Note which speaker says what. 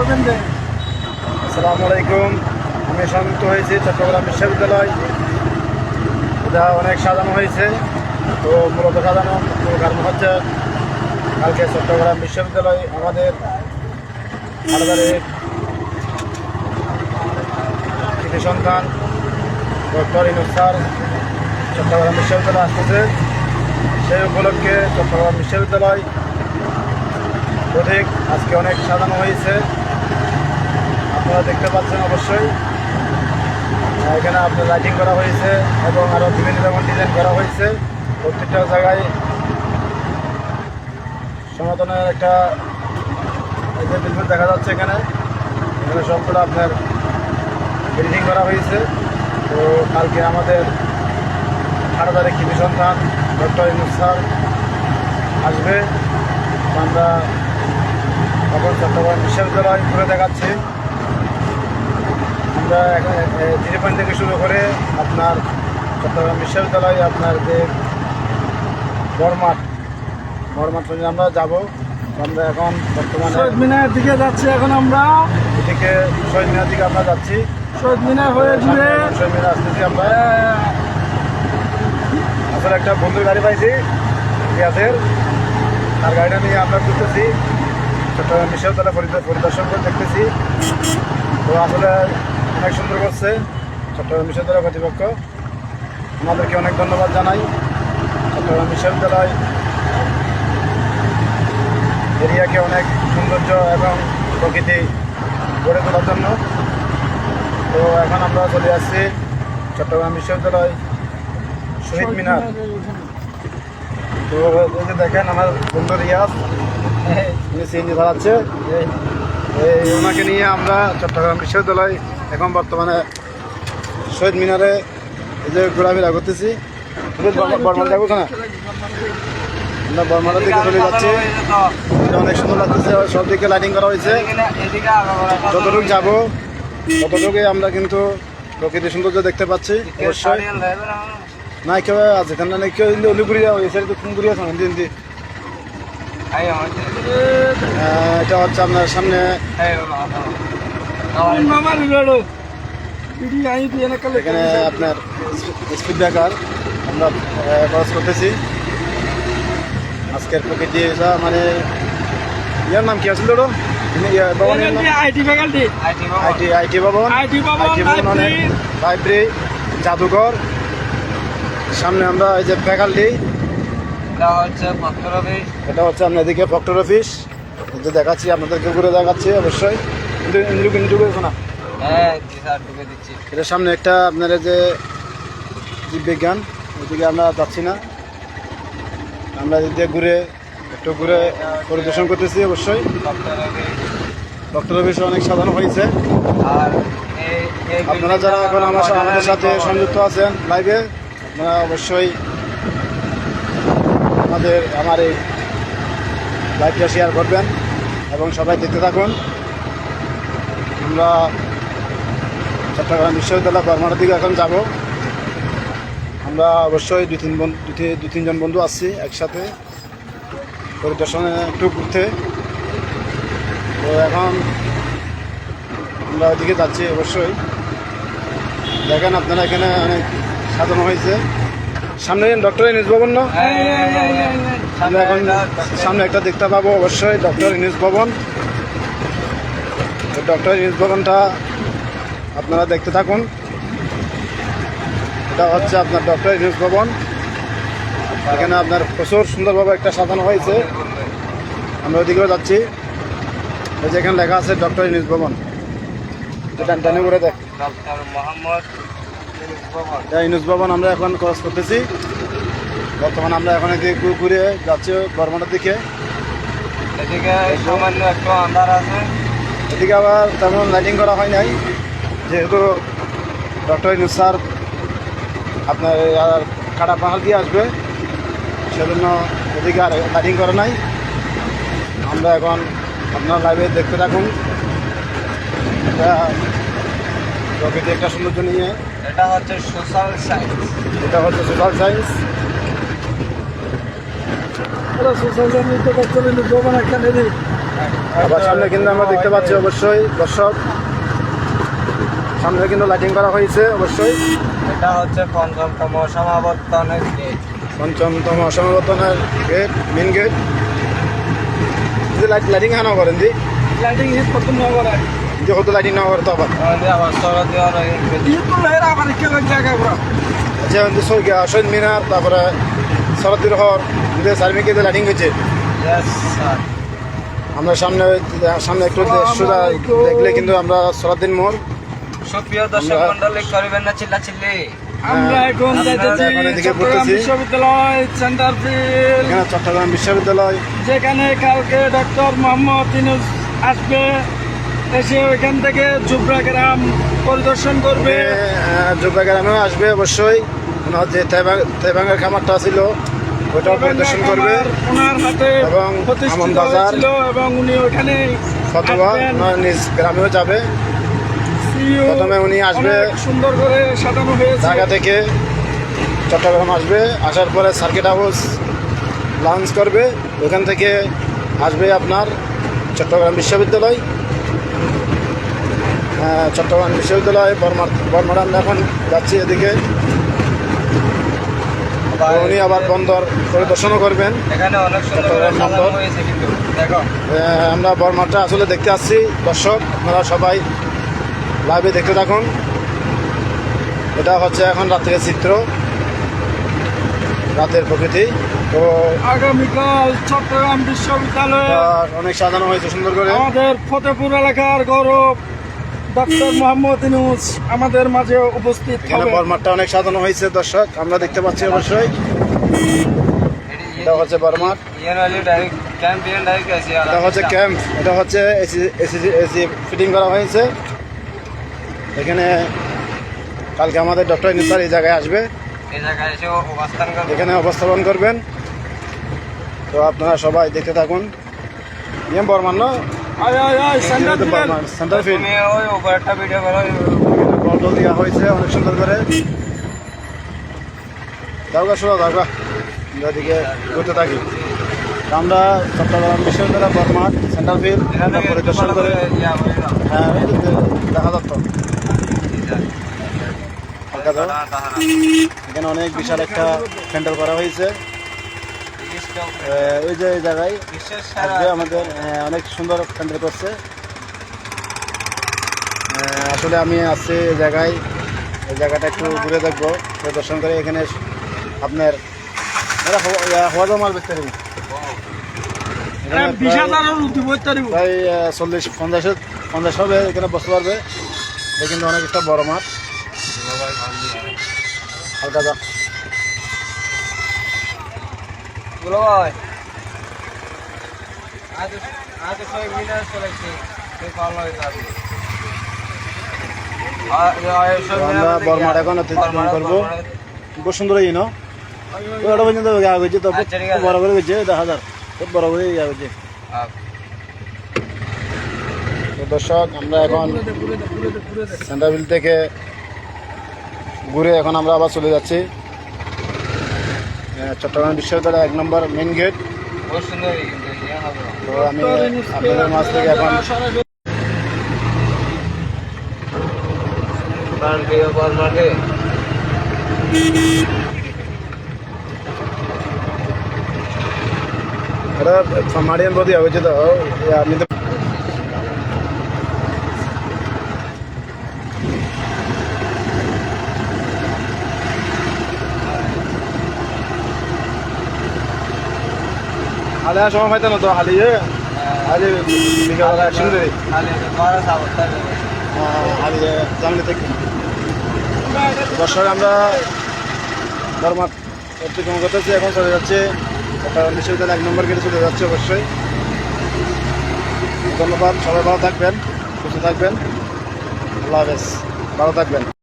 Speaker 1: করবেন যে?
Speaker 2: আসসালামু আলাইকুম। আমি সংযুক্ত হয়েছি চট্টগ্রাম বিশ্ববিদ্যালয়। এটা অনেক সাজানো হয়েছে। তো মূলত সাজানো কারণ হচ্ছে কালকে চট্টগ্রাম বিশ্ববিদ্যালয় আমাদের কৃতি সন্তান ডক্টর ইনুস স্যার চট্টগ্রাম বিশ্ববিদ্যালয় আসতেছে। সেই উপলক্ষে চট্টগ্রাম বিশ্ববিদ্যালয় অধিক আজকে অনেক সাজানো হয়েছে। আপনারা দেখতে পাচ্ছেন অবশ্যই। এখানে আপনার লাইটিং করা হয়েছে এবং আরও বিভিন্ন রকম ডিজাইন করা হয়েছে। প্রত্যেকটা জায়গায় সনাতনের একটা বিলবোর্ড দেখা যাচ্ছে এখানে এখানে সবগুলো আপনার বিল্ডিং করা হয়েছে। তো কালকে আমাদের আঠারো তারিখ কৃষি সন্তান ডক্টর ইনুস স্যার আসবে। আমরা তখন চট্টগ্রাম বিশ্ববিদ্যালয় ঘুরে দেখাচ্ছি। আমরা থ্রি পয়েন্ট থেকে শুরু করে আপনার চট্টগ্রাম বিশ্ববিদ্যালয়ে আপনার যে বরমাঠ বরমাঠ পর্যন্ত আমরা যাব। আমরা এখন বর্তমানে
Speaker 1: শহীদ মিনার দিকে যাচ্ছি এখন আমরা।
Speaker 2: এদিকে শহীদ মিনার দিকে আমরা যাচ্ছি।
Speaker 1: শহীদ মিনার হয়ে ঘুরে
Speaker 2: শহীদ মিনার আসতেছি আমরা আসলে একটা বন্ধুর গাড়ি পাইছি গ্যাসের। তার গাড়িটা নিয়ে আমরা ঘুরতেছি। চট্টগ্রাম বিশ্ববিদ্যালয় পরিদ- পরিদর্শন করে দেখতেছি। তো আসলে অনেক সুন্দর করছে। চট্টগ্রাম বিশ্ববিদ্যালয় কর্তৃপক্ষ। আমাদেরকে অনেক ধন্যবাদ জানাই। চট্টগ্রাম বিশ্ববিদ্যালয় এরিয়াকে অনেক সৌন্দর্য এবং প্রকৃতি গড়ে তোলার জন্য। তো এখন আমরা চলে আসছি চট্টগ্রাম বিশ্ববিদ্যালয় শহীদ মিনার। তো দেখেন আমার বন্ধু রিয়াজ। এই- এই ওনাকে নিয়ে আমরা চট্টগ্রাম বিশ্ববিদ্যালয় এখন বর্তমানে শহীদ মিনারে এই যে ঘোরাফেরা করতেছি। যাব না? আমরা বর্মালের দিকে চলে যাচ্ছি। অনেক সুন্দর লাগতেছে সব দিকে করা হয়েছে। যাব আমরা কিন্তু প্রকৃতি সৌন্দর্য দেখতে পাচ্ছি অবশ্যই। না কেউ আছে কেন না কেউ অলিগুড়িয়া হয়েছে তো কুমগুড়িয়া আছে হিন্দি হিন্দি আহ, এটা হচ্ছে আপনার সামনে। এখানে আপনার স্পিড ব্রেকার আমরা খরচ করতেছি। আজকের প্রকৃতি মানে ইয়ার নাম কি আছিল ওটা
Speaker 1: লাইব্রেরি।
Speaker 2: লাইব্রেরি জাদুঘর। সামনে আমরা এই যে ফ্যাকাল্টি এটা হচ্ছে আপনার এদিকে ফক্টর অফিস যে দেখাচ্ছি আপনাদেরকে ঘুরে দেখাচ্ছি অবশ্যই। কিন্তু হয়েছে না এটার সামনে একটা আপনার যে জীববিজ্ঞান ওইদিকে আমরা যাচ্ছি না। আমরা এদিকে ঘুরে একটু ঘুরে পরিদর্শন করতেছি অবশ্যই। ডক্টর অফিস অনেক সাধারণ হয়েছে। আর আপনারা যারা এখন আমার আমাদের সাথে সংযুক্ত আছেন লাইভে আপনারা অবশ্যই আমাদের, আমার এই লাইভটা শেয়ার করবেন এবং সবাই দেখতে থাকুন। আমরা চট্টগ্রাম বিশ্ববিদ্যালয় কর্মার দিকে এখন যাব। আমরা অবশ্যই দু তিন দুই তিনজন বন্ধু আসছি একসাথে পরিদর্শনে একটু ঘুরতে তো এখন আমরা ওইদিকে যাচ্ছি অবশ্যই। দেখেন আপনারা এখানে অনেক সাজানো হয়েছে। সামনে ডক্টর ইনিস ভবন না? আমরা এখন সামনে একটা দেখতে পাবো অবশ্যই ডক্টর ইনিস ভবন ডক্টর ইনিস ভবনটা আপনারা দেখতে থাকুন। এটা হচ্ছে আপনার ডক্টর ইনিস ভবন এখানে আপনার প্রচুর সুন্দরভাবে একটা সাজানো হয়েছে। আমরা ওইদিকেও যাচ্ছি। এই এখানে লেখা আছে ডক্টর ইনিস ভবন এটা করে দেখ। এটা ইনুস ভবন আমরা এখন ক্রস করতেছি। বর্তমানে আমরা এখন এদিকে ঘুরে যাচ্ছি বর্মাটার দিকে।
Speaker 3: এদিকে সামান্য একটু আন্ধার আছে।
Speaker 2: এদিকে আবার তেমন লাইটিং করা হয় নাই। যেহেতু ডক্টর ইনুস স্যার আপনার আর কাটা পাহাড় দিয়ে আসবে সেজন্য এদিকে আর লাইটিং করা নাই। আমরা এখন আপনার লাইভে দেখতে থাকুন। এটা প্রকৃতি একটা সৌন্দর্য নিয়ে।
Speaker 3: এটা হচ্ছে সোশ্যাল সায়েন্স
Speaker 2: এটা হচ্ছে সোশ্যাল সায়েন্স
Speaker 1: সোশ্যাল একটা নেই
Speaker 2: আবার সামনে কিন্তু আমরা দেখতে পাচ্ছি অবশ্যই দর্শক। সামনে কিন্তু লাইটিং করা হয়েছে অবশ্যই।
Speaker 3: এটা হচ্ছে পঞ্চমতম সমাবর্তনের
Speaker 2: পঞ্চমতম সমাবর্তনের gate main gate light lighting হানা করেন দি।
Speaker 1: লাইটিং হিট করতে না করে।
Speaker 2: হয়েছে আমরা সামনে সামনে একটু সোজা দেখলে কিন্তু আমরা সরাদ্দিন মোড়
Speaker 3: চিল্লা চিল্লি
Speaker 1: আমরা এখন চট্টগ্রাম বিশ্ববিদ্যালয়।
Speaker 2: বিশ্ববিদ্যালয়
Speaker 1: যেখানে কালকে ডক্টর মোহাম্মদ আসবে। এসে ওইখান থেকে জুবরা গ্রাম পরিদর্শন করবে।
Speaker 2: যোগা গ্রামেও আসবে অবশ্যই। ওনার যে তেবাঙ্গার খামারটা ছিল ওটাও পরিদর্শন করবে।
Speaker 1: ওনার হাতে
Speaker 2: এবং আমন বাজার।
Speaker 1: এবং উনি ওখানে
Speaker 2: অথবা ওনার নিজ গ্রামেও যাবে। প্রথমে উনি আসবে
Speaker 1: সুন্দর করে সাজানো হয়েছে।
Speaker 2: ঢাকা থেকে চট্টগ্রাম আসবে আসার পরে সার্কিট হাউস লঞ্চ করবে। ওখান থেকে আসবে আপনার চট্টগ্রাম বিশ্ববিদ্যালয়। চট্টগ্রাম বিশ্ববিদ্যালয় বর্মার বর্মার এখন যাচ্ছি এদিকে। উনি আবার বন্দর পরিদর্শনও করবেন।
Speaker 3: এখানে অনেক সুন্দর করে
Speaker 2: চট্টগ্রাম বন্দর।
Speaker 3: হয়েছে কিন্তু দেখো।
Speaker 2: আহ, আমরা বর্মারটা আসলে দেখতে আসছি। দর্শক আপনারা সবাই লাইভে দেখতে থাকুন। এটা হচ্ছে এখন রাত্রের চিত্র। রাতের প্রকৃতি। তো
Speaker 1: আগামীকাল চট্টগ্রাম বিশ্ববিদ্যালয়ে
Speaker 2: অনেক সাজানো হয়েছে সুন্দর করে।
Speaker 1: আমাদের ফতেপুর এলাকার গৌরব। ডক্টর মোহাম্মদ ইনুস আমাদের মাঝে উপস্থিত
Speaker 2: এখানে বর্মারটা অনেক সাজানো হয়েছে দর্শক আমরা দেখতে পাচ্ছি অবশ্যই। এটা হচ্ছে বর্মার এটা হচ্ছে ক্যাম্প এটা হচ্ছে এসি এসি এসি ফিটিং করা হয়েছে। এখানে কালকে আমাদের ডক্টর নিসার এই জায়গায় আসবে। এখানে অবস্থাপন করবেন। তো আপনারা সবাই দেখতে থাকুন। ইয়ে বর্মান না? দেওয়া হয়েছে। অনেক সুন্দর করে। দাওগা শোনা দাওগা আমরা ঘুরতে থাকি। আমরা চট্টগ্রাম বিশ্ববিদ্যালয় ফিল্ড
Speaker 3: এখান
Speaker 2: পরিদর্শন করে। হ্যাঁ দেখা যাচ্ছে এখানে অনেক বিশাল একটা প্যান্ডেল করা হয়েছে। ওই যে এই জায়গায় আমাদের অনেক সুন্দর প্যান্ডেল করছে। আসলে আমি আছি এই জায়গায় এই জায়গাটা একটু ঘুরে দেখব পরিদর্শন করে এখানে আপনার হওয়া- মাল বেচতে প্রায়- চল্লিশ পঞ্চাশ পঞ্চাশ হবে এখানে বসতে পারবে। কিন্তু অনেক একটা বড় মাঠ। হালকা যা
Speaker 3: ভাই। আজ আজ সবাই মিলে চলেছে ভালো হয়ে যাবে
Speaker 2: আমরা এখন অতিক্রম করব। খুব সুন্দর এই ন ওটা পর্যন্ত গা গেছে তো
Speaker 3: আচ্ছা।
Speaker 2: বড় করে গেছে দেখা যাক খুব বড় করে গা গেছে। তো দর্শক আমরা এখন সেন্টারভিল থেকে ঘুরে এখন আমরা আবার চলে যাচ্ছি। চট্টগ্রাম বিশ্ববিদ্যালয় এক নম্বর মেন গেট তো আমি আপনাদের মাছ থেকে এখন এটা মারিয়ান বদি হয়েছে তো আপনি তো আর সময় বিকালবেলা একসঙ্গে দেরি।
Speaker 3: খালি বড় সাবস্থান
Speaker 2: হালি জানলে থেকে দর্শক আমরা বর্মার অতিক্রম করতেছি এখন চলে যাচ্ছে। একটা বিশ্ববিদ্যালয় এক নম্বর গেটে চলে যাচ্ছে অবশ্যই। ধন্যবাদ সবাই ভালো থাকবেন সুস্থ থাকবেন। আল্লাহ হাফেজ ভালো থাকবেন।